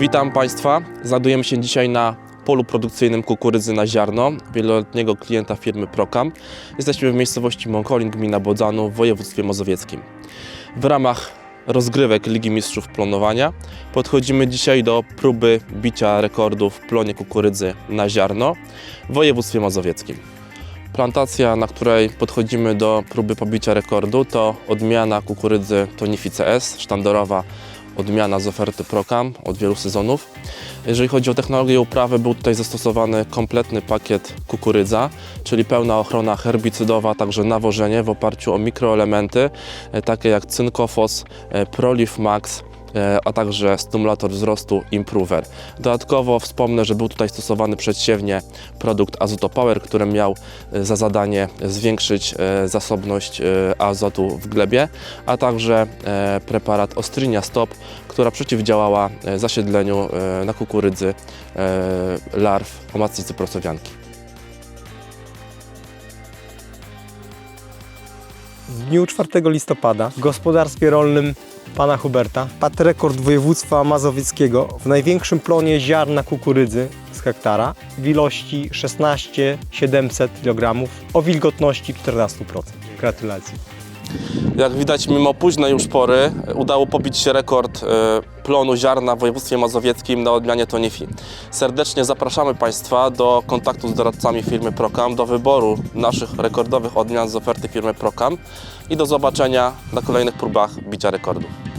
Witam Państwa. Znajdujemy się dzisiaj na polu produkcyjnym kukurydzy na ziarno wieloletniego klienta firmy Procam. Jesteśmy w miejscowości Mąkolin, gmina Bodzanu w województwie mazowieckim. W ramach rozgrywek Ligi Mistrzów Plonowania podchodzimy dzisiaj do próby bicia rekordu w plonie kukurydzy na ziarno w województwie mazowieckim. Plantacja, na której podchodzimy do próby pobicia rekordu, to odmiana kukurydzy Tonifi CS, sztandarowa odmiana z oferty Procam od wielu sezonów. Jeżeli chodzi o technologię uprawy, był tutaj zastosowany kompletny pakiet kukurydza, czyli pełna ochrona herbicydowa, także nawożenie w oparciu o mikroelementy, e, takie jak cynkofos, e, Prolife Max, a także stymulator wzrostu Improver. Dodatkowo wspomnę, że był tutaj stosowany przedsiewnie produkt Azoto Power, który miał e, za zadanie zwiększyć e, zasobność e, azotu w glebie, a także e, preparat Ostrynia Stop, która przeciwdziałała e, zasiedleniu e, na kukurydzy e, larw omacnicy prosowianki. W dniu 4 listopada w gospodarstwie rolnym pana Huberta padł rekord województwa mazowieckiego w największym plonie ziarna kukurydzy z hektara w ilości 16 700 kg o wilgotności 14%. Gratulacje. Jak widać, mimo późnej już pory udało pobić się rekord e, plonu ziarna w województwie mazowieckim na odmianie Tonifi. Serdecznie zapraszamy Państwa do kontaktu z doradcami firmy Procam, do wyboru naszych rekordowych odmian z oferty firmy Procam i do zobaczenia na kolejnych próbach bicia rekordów.